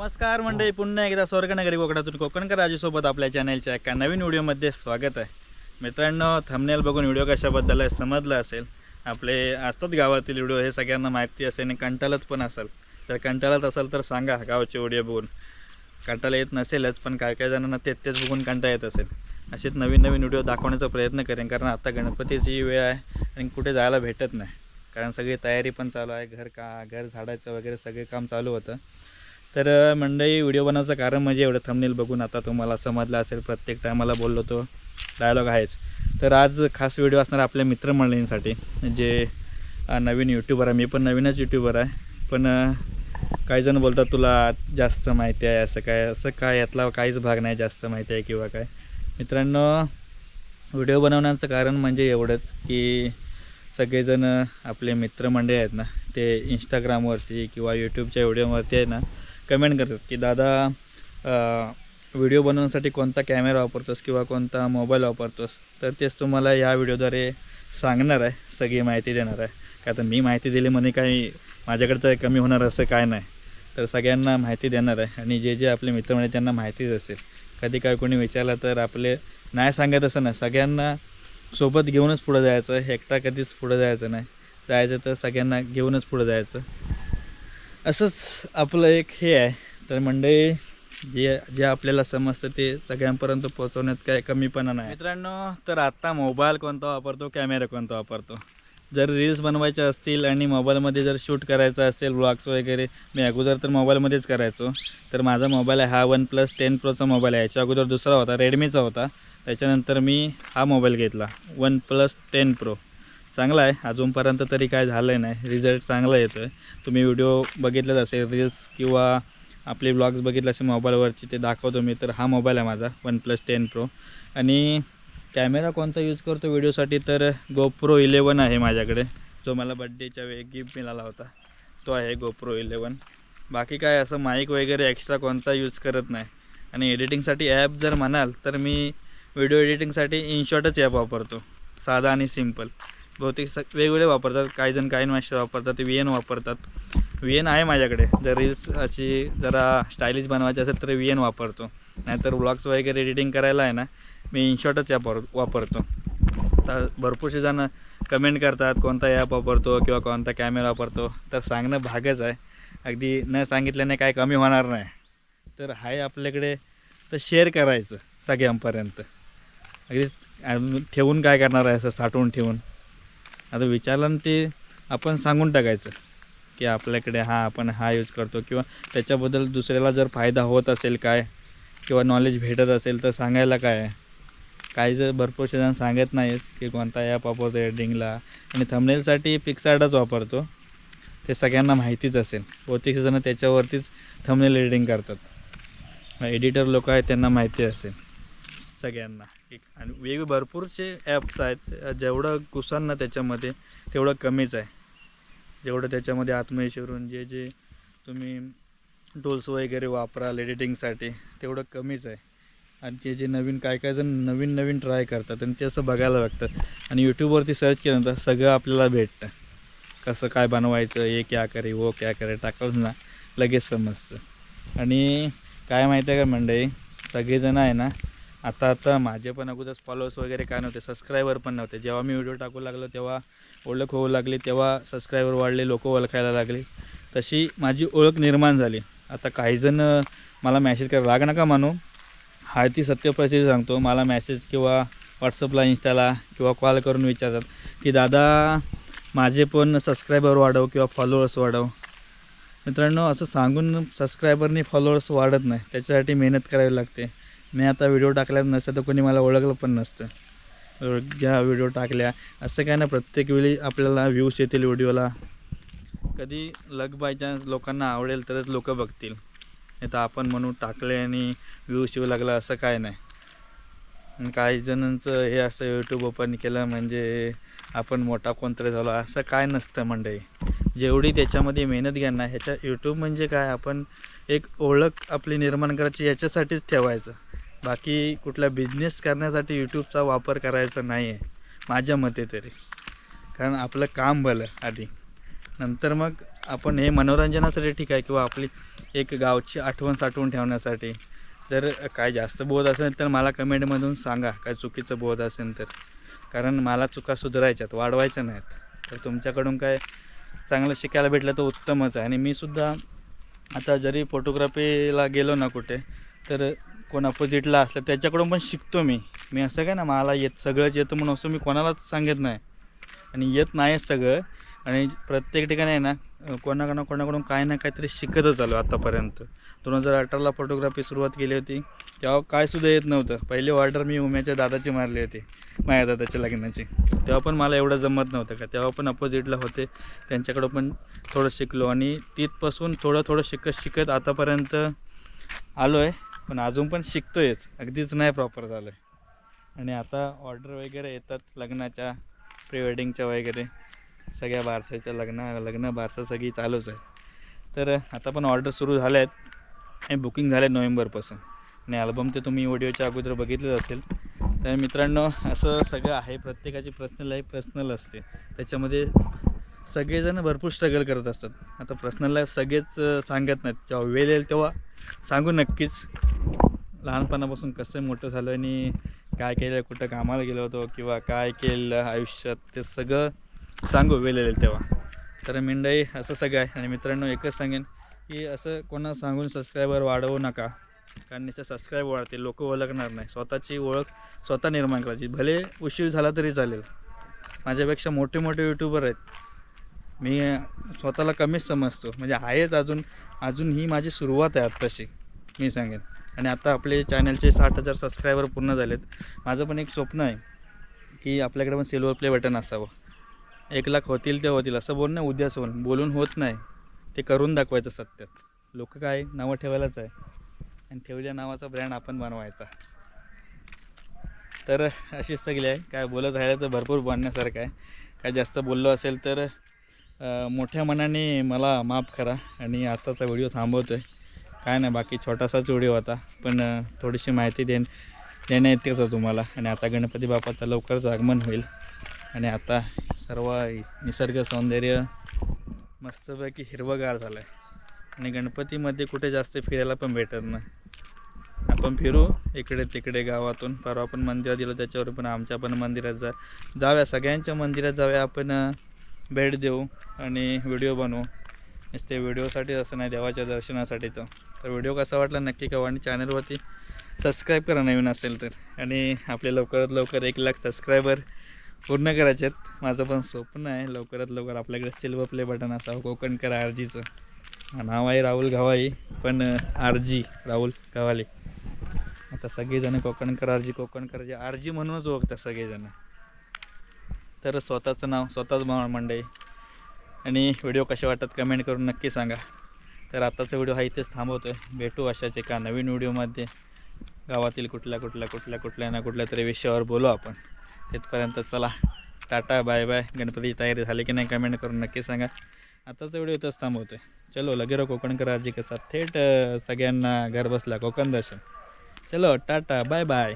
नमस्कार मंडळी पुन्हा एकदा स्वर्गनगरी कोकणातून कोकणकर राजूसोबत आपल्या चॅनलच्या एका नवीन व्हिडिओमध्ये स्वागत आहे. मित्रांनो थंबनेल बघून व्हिडिओ कशाबद्दल आहे समजलं असेल. आपले असतात गावातील व्हिडिओ हे सगळ्यांना माहिती असेल आणि कंटाळत पण असेल. तर कंटाळत असेल तर सांगा गावचे व्हिडिओ बघून. कंटाळा येत नसेलच पण काय काय जणांना तेच तेच बघून कंटाळा येत असेल. असेच नवीन नवीन व्हिडिओ दाखवण्याचा प्रयत्न करेन कारण आता गणपतीची वेळ आहे आणि कुठे जायला भेटत नाही. कारण सगळी तयारी पण चालू आहे घर का घर झाडायचं वगैरे सगळे काम चालू होतं. तर मंडळी व्हिडिओ बनवायचं कारण म्हणजे एवढं थंबनेल बघून आता तुम्हाला समजलं असेल प्रत्येक टायमाला बोललो तो डायलॉग आहेच. तर आज खास व्हिडिओ असणार आपल्या मित्रमंडळींसाठी जे नवीन यूट्यूबर आहे. मी पण नवीनच यूट्यूबर आहे. पण काहीजण काही जण बोलतात तुला जास्त माहिती आहे असं काय? असं काय? यातला काहीच भाग नाही जास्त माहिती आहे किंवा काय? मित्रांनो व्हिडिओ बनवण्याचं कारण म्हणजे एवढंच की सगळेजण आपले मित्रमंडळी आहेत ना ते इंस्टाग्रामवरती किंवा यूट्यूबच्या व्हिडिओवरती आहे ना कमेंट करतात की दादा व्हिडिओ बनवण्यासाठी कोणता कॅमेरा वापरतोस किंवा कोणता मोबाईल वापरतोस? तर तेच तुम्हाला या व्हिडिओद्वारे सांगणार आहे सगळी माहिती देणार आहे. का तर मी माहिती दिली म्हणे काही माझ्याकडचं कमी होणार असं काय नाही. तर सगळ्यांना माहिती देणार आहे आणि जे जे आपले मित्र म्हणजे त्यांना माहितीच असेल. कधी काय कोणी विचारलं तर आपले नाही सांगत असं नाही. सगळ्यांना सोबत घेऊनच पुढं जायचं एकटा कधीच पुढं जायचं नाही. जायचं तर सगळ्यांना घेऊनच पुढं जायचं. असंच आपलं एक हे आहे. तर मंडळी जे जे आपल्याला समजतं ते सगळ्यांपर्यंत पोहोचवण्यात काय कमीपणा नाही. मित्रांनो तर आत्ता मोबाईल कोणता वापरतो कॅमेरा कोणता वापरतो? जर रील्स बनवायच्या असतील आणि मोबाईलमध्ये जर शूट करायचं असेल ब्लॉग्स वगैरे मी अगोदर तर मोबाईलमध्येच करायचो. तर माझा मोबाईल आहे हा वन प्लस टेन प्रोचा मोबाईल आहे. याच्या अगोदर दुसरा होता रेडमीचा होता. त्याच्यानंतर मी हा मोबाईल घेतला वन प्लस टेन प्रो. चांगला आहे. अजूनपर्यंत तरी काय झालं नाही. रिझल्ट चांगला येतो आहे तुम्ही व्हिडिओ बघितलेच असेल रील्स किंवा आपले ब्लॉग्स बघितले असेल मोबाईलवरची ते दाखवतो मी. तर हा मोबाईल आहे माझा वन प्लस टेन प्रो आणि कॅमेरा कोणता यूज करतो व्हिडिओसाठी तर गोप्रो इलेवन आहे माझ्याकडे. जो मला बड्डेच्या वेळी गिफ्ट मिळाला होता. तो आहे गोप्रो इलेवन बाकी काय असं माईक वगैरे एक्स्ट्रा कोणता यूज करत नाही. आणि एडिटिंगसाठी ॲप जर म्हणाल तर मी व्हिडिओ एडिटिंगसाठी इनशॉटच ॲप वापरतो. साधा आणि सिंपल बहुतेक स वेगवेगळे वापरतात. काही जण काही मास्टर वापरतात व्ही एन वापरतात. व्ही एन आहे माझ्याकडे. जर रील्स अशी जरा स्टायलिश बनवायची असेल तर व्ही एन वापरतो. नाहीतर व्लॉग्स वगैरे एडिटिंग करायला आहे ना मी इनशॉटच ॲप वापरतो. तर भरपूरसे जण कमेंट करतात कोणता ॲप वापरतो किंवा कोणता कॅमेरा वापरतो. तर सांगणं भागच आहे. अगदी न सांगितल्याने काय कमी होणार नाही. तर आहे आपल्याकडे तर शेअर करायचं सगळ्यांपर्यंत. अगदी ठेवून काय करणार आहे असं साठवून ठेवून? आता विचारलं ते आपण सांगून टाकायचं की आपल्याकडे हा आपण हा यूज करतो किंवा त्याच्याबद्दल दुसऱ्याला जर फायदा होत असेल काय किंवा नॉलेज भेटत असेल तर सांगायला काय? काही जर भरपूरसे जण सांगत नाहीच की कोणता ॲप वापरतो एडिटिंगला आणि थंबनेलसाठी पिक्सार्टच वापरतो. ते सगळ्यांना माहितीच असेल. बहुतेक जणं त्याच्यावरतीच थंबनेल एडिटिंग करतात. एडिटर लोक आहेत त्यांना माहिती असेल. सगळ्यांना. आणि वेग भरपूरसे ॲप्स आहेत. जेवढं घुसान ना त्याच्यामध्ये तेवढं कमीच आहे. जेवढं त्याच्यामध्ये आत्मविश्वरून जे जे तुम्ही टूल्स वगैरे वापराल एडिटिंगसाठी तेवढं कमीच आहे. आणि जे जे नवीन काय काय जण नवीन नवीन ट्राय करतात आणि ते असं बघायला लागतात. आणि यूट्यूबवरती सर्च केल्यानंतर सगळं आपल्याला भेटतं. कसं काय बनवायचं हे क्या करे वो क्या करे टाकलं ना लगेच समजतं. आणि काय माहिती आहे का मंडळी सगळेजण आहे ना आता आता माझे पण अगोदर फॉलोअर्स वगैरे काय नव्हते सबस्क्रायबर पण नव्हते. जेव्हा मी व्हिडिओ टाकू लागलो तेव्हा ओळख होऊ लागली तेव्हा सबस्क्रायबर वाढले लोक ओळखायला लागले. तशी माझी ओळख निर्माण झाली. आता काहीजण मला मॅसेज करा लाग नका मानू. हा ती सत्य सांगतो. मला मॅसेज किंवा व्हॉट्सअपला इंस्टाला किंवा कॉल करून विचारतात की दादा माझे पण सबस्क्रायबर वाढव किंवा फॉलोअर्स वाढव. मित्रांनो असं सांगून सबस्क्रायबरनी फॉलोअर्स वाढत नाही. त्याच्यासाठी मेहनत करावी लागते. मी आता व्हिडिओ टाकल्यात नसतं तर कोणी मला ओळखलं पण नसतं. ज्या व्हिडिओ टाकल्या असं काय ना प्रत्येक वेळी आपल्याला व्ह्यूज येतील व्हिडिओला कधी लग बाय चान्स लोकांना आवडेल तरच लोक बघतील. नाही तर आपण म्हणून टाकले आणि व्ह्यूज येऊ लागला असं काय नाही. काही जणांचं हे असं यूट्यूब ओपन केलं म्हणजे आपण मोठा कोणतरी झालो असं काय नसतं मंडळी. जेवढी त्याच्यामध्ये मेहनत घ्या ना ह्याच्या यूट्यूब म्हणजे काय आपण एक ओळख आपली निर्माण करायची याच्यासाठीच ठेवायचं. बाकी कुठला बिझनेस करण्यासाठी यूट्यूबचा वापर करायचा नाही आहे माझ्या मते तरी. कारण आपलं काम भलं आधी. नंतर मग आपण हे मनोरंजनासाठी ठीक आहे किंवा आपली एक गावची आठवण साठवून ठेवण्यासाठी. जर काय जास्त बोध असेल तर मला कमेंटमधून सांगा काय चुकीचं बोध असेल तर. कारण मला चुका सुधारायच्यात वाढवायच्या नाहीत. तर तुमच्याकडून काय चांगलं शिकायला भेटलं तर उत्तमच आहे. आणि मी सुद्धा आता जरी फोटोग्राफीला गेलो ना कुठे तर कोण अपोजिटला असलं त्याच्याकडून पण शिकतो मी. मी असं काय ना मला येत सगळंच येतं म्हणून असं मी कोणालाच सांगत नाही. आणि येत नाही सगळं. आणि प्रत्येक ठिकाणी आहे ना कोणाकडून कोणाकडून काय ना काहीतरी शिकतच आलो आतापर्यंत. दोन हजार अठराला फोटोग्राफी सुरुवात केली होती. तेव्हा काय सुद्धा येत नव्हतं. पहिली ऑर्डर मी उम्याच्या दादाची मारली होती. माझ्या दादाच्या लग्नाची. तेव्हा पण मला एवढं जमत नव्हतं का? तेव्हा पण अपोजिटला होते. त्यांच्याकडं पण थोडं शिकलो. आणि तिथपासून थोडं थोडं शिकत शिकत आतापर्यंत आलो आहे पण अजून पण शिकतोयच. अगदीच नाही प्रॉपर झालं आहे आणि आता ऑर्डर वगैरे येतात लग्नाच्या प्री वेडिंगच्या वगैरे. सगळ्या बारसाच्या लग्न लग्न बारसं सगळी चालूच आहे तर आता पण ऑर्डर सुरू झाल्या आहेत आणि बुकिंग झाले नोव्हेंबरपासून. आणि अल्बम ते तुम्ही व्हिडिओच्या अगोदर बघितलं असेल. तर मित्रांनो असं सगळं आहे. प्रत्येकाची पर्सनल लाईफ पर्सनल असते. त्याच्यामध्ये सगळेजण भरपूर स्ट्रगल करत असतात. आता पर्सनल लाईफ सगळेच सांगत नाहीत. जेव्हा वेळ येईल तेव्हा सांगू नक्कीच. लहानपणापासून कसं मोठं झालं आणि काय केलं कुठं कामाला गेलो होतो किंवा काय केलं आयुष्यात ते सगळं सांगू वेळेल तेव्हा. तर मेंढाई असं सगळं आहे आणि मित्रांनो एकच सांगेन की असं कोणा सांगून सबस्क्रायबर वाढवू नका. कारण त्याचं सबस्क्राईब वाढते लोक ओळखणार नाही. स्वतःची ओळख स्वतः निर्माण करायची. भले उशीर झाला तरी चालेल. माझ्यापेक्षा मोठे मोठे यूट्यूबर आहेत. मी स्वतःला कमीच समजतो. म्हणजे आहेच अजून अजून ही माझी सुरुवात आहे आत्ताशी मी सांगेन. आणि आता आपले चॅनलचे साठ हजार सबस्क्रायबर पूर्ण झालेत. माझं पण एक स्वप्न आहे की आपल्याकडे पण सिल्वर प्ले बटन असावं. एक लाख होतील ते होतील असं बोलणं उद्याच होईल बोलून होत नाही. ते करून दाखवायचं सत्यात. लोक काय नावं ठेवायलाच आहे. आणि ठेवल्या नावाचा ब्रँड आपण बनवायचा. तर अशीच सगळी आहे. काय बोलत राहिलं तर भरपूर बोलण्यासारखं आहे. काय जास्त बोललो असेल तर मोठ्या मनाने मला माफ करा आणि आताचा व्हिडिओ थांबवतो आहे काय नाही बाकी छोटासाच व्हिडिओ होता. पण थोडीशी माहिती देण देण्यात येतेच आहे तुम्हाला. आणि आता गणपती बाप्पाचं लवकरच आगमन होईल. आणि आता सर्व निसर्ग सौंदर्य मस्तपैकी हिरवगार झालं आहे आणि गणपतीमध्ये कुठे जास्त फिरायला पण भेटत नाही. आपण फिरू इकडे तिकडे गावातून. परवा आपण मंदिरात दिलं त्याच्यावर पण आमच्या पण मंदिरात जा जाव्या सगळ्यांच्या मंदिरात जाऊया. आपण भेट देऊ आणि व्हिडिओ बनवू. नुसते व्हिडिओसाठी असं नाही देवाच्या दर्शनासाठीचं. तर व्हिडिओ कसा वाटला नक्की कळवा आणि चॅनलवरती सबस्क्राईब करा नवीन असेल तर. आणि आपले लवकरात लवकर एक लाख सबस्क्रायबर पूर्ण करायचे आहेत. माझं पण स्वप्न आहे लवकरात लवकर आपल्याकडे सिल्वर प्ले बटन असावं कोकणकर आर जीचं नाव आहे राहुल गवाई पण आर जी राहुल गवाले आता सगळेजण कोकणकर आर जी कोकणकर जे आर जी म्हणूनच ओळखतात सगळेजण. तर स्वतःचं नाव स्वतःच मा- मंडई. आणि व्हिडिओ कसे वाटतात कमेंट करून नक्की सांगा. तर आताचा व्हिडिओ हा इथेच थांबवतो आहे भेटू अशाच एका नवीन व्हिडिओमध्ये. गावातील कुठल्या कुठल्या कुठल्या कुठल्या ना कुठल्या तरी विषयावर बोलू आपण. तिथपर्यंत चला. Tata bye bye. गणपतीची तयारी झाली की नाही कमेंट करून नक्की सांगा. आताचा व्हिडिओ इथंच थांबवतो आहे चलो लगेरो कोकणकर आजी कसा. थेट सगळ्यांना घर बसला कोकण दर्शन. चलो टाटा बाय बाय.